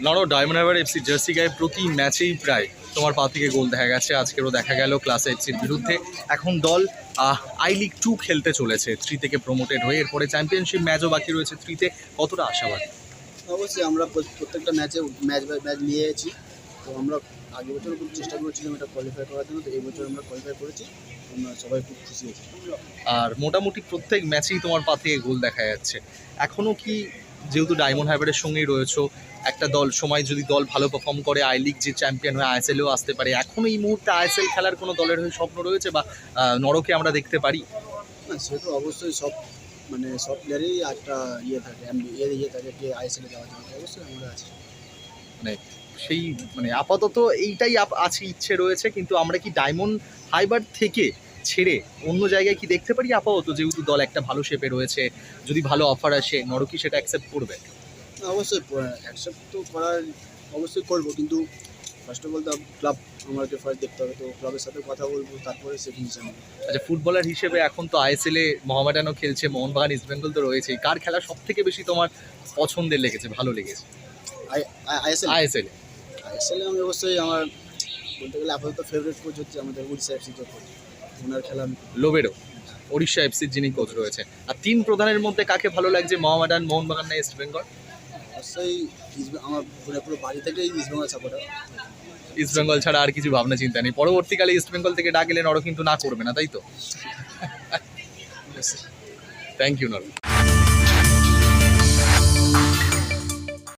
লড়ো Diamond Harbour FC jersey গায়ে প্রতি ম্যাচেই প্রায়। তোমার পা থেকে গোল দেখা গেছে আজকেরও দেখা গেল ক্লাস এফসির বিরুদ্ধে। এখন দল আই লিগ টু খেলতে চলেছে থ্রি থেকে প্রমোটেড হয়ে। এরপরে চ্যাম্পিয়নশিপ ম্যাচও বাকি রয়েছে থ্রিতে কতটা আশাবাদী? অবশ্যই আমরা প্রত- প্রত্যেকটা ম্যাচে ম্যাচ বাই ম্যাচ নিয়ে এসেছি তো আমরা আগের বছর খুব চেষ্টা করেছিলাম এটা কোয়ালিফাই করার জন্য তো এই বছর আমরা কোয়ালিফাই করেছি। আমরা সবাই খুব খুশি হয়েছি। আর মোটামুটি প্রত্যেক ম্যাচেই তোমার পা থেকে গোল দেখা যাচ্ছে। এখনও কি যেহেতু ডায়মন্ড হারবারের সঙ্গেই রয়েছো একটা দল সময় যদি দল ভালো পারফর্ম করে আই লিগ যে চ্যাম্পিয়ন হয়ে আইএসএলেও আসতে পারে এখন এই মুহূর্তে আইএসএল খেলার কোনো দলের হয়ে স্বপ্ন রয়েছে বা নরকে আমরা দেখতে পারি? না সে তো অবশ্যই সব মানে সব প্লেয়ারেরই একটা ইয়ে থাকে ইয়ে থাকে যে আইএসএলে যাওয়ার জন্য অবশ্যই আমরা আছি। মানে সেই মানে আপাতত এইটাই আছে ইচ্ছে রয়েছে কিন্তু আমরা কি ডায়মন্ড হাইবার থেকে ছেড়ে অন্য জায়গায় কি দেখতে পারি? আপাতত যেহেতু দল একটা ভালো শেপে রয়েছে যদি ভালো অফার আসে নরকি সেটা অ্যাকসেপ্ট করবে? অবশ্যই অ্যাকসেপ্ট তো করার অবশ্যই করব কিন্তু ফার্স্ট অফ অল তো ক্লাব আমাকে ফার্স্ট দেখতে হবে তো ক্লাবের সাথে কথা বলব তারপরে সে ডিসিশন আচ্ছা ফুটবলার হিসেবে এখন তো আইএসএল এ মোহামেডানও খেলছে মোহনবাগান ইস্টবেঙ্গল তো রয়েছেই কার খেলা সব থেকে বেশি তোমার পছন্দের লেগেছে ভালো লেগেছে? আইএসএল আইএসএল আইএসএলে আমি অবশ্যই আমার বলতে গেলে আপাতত ফেভারিট কোচ হচ্ছে আমাদের উড়িষ্যা এফসি কোচ ওনার খেলা লোবেরো ওড়িশা এফসির যিনি কোচ রয়েছে আর তিন প্রধানের মধ্যে কাকে ভালো লাগছে মোহামেডান মোহনবাগান না অবশ্যই ইস্ট- আমার পুরো পুরো বাড়ি সাপোর্টার ইস্টবেঙ্গল ছাড়া আর কিছু ভাবনা চিন্তা নেই। পরবর্তীকালে ইস্ট বেঙ্গল থেকে ডাকলে নর কিন্তু না করবে না তাই তো? থ্যাংক ইউ নর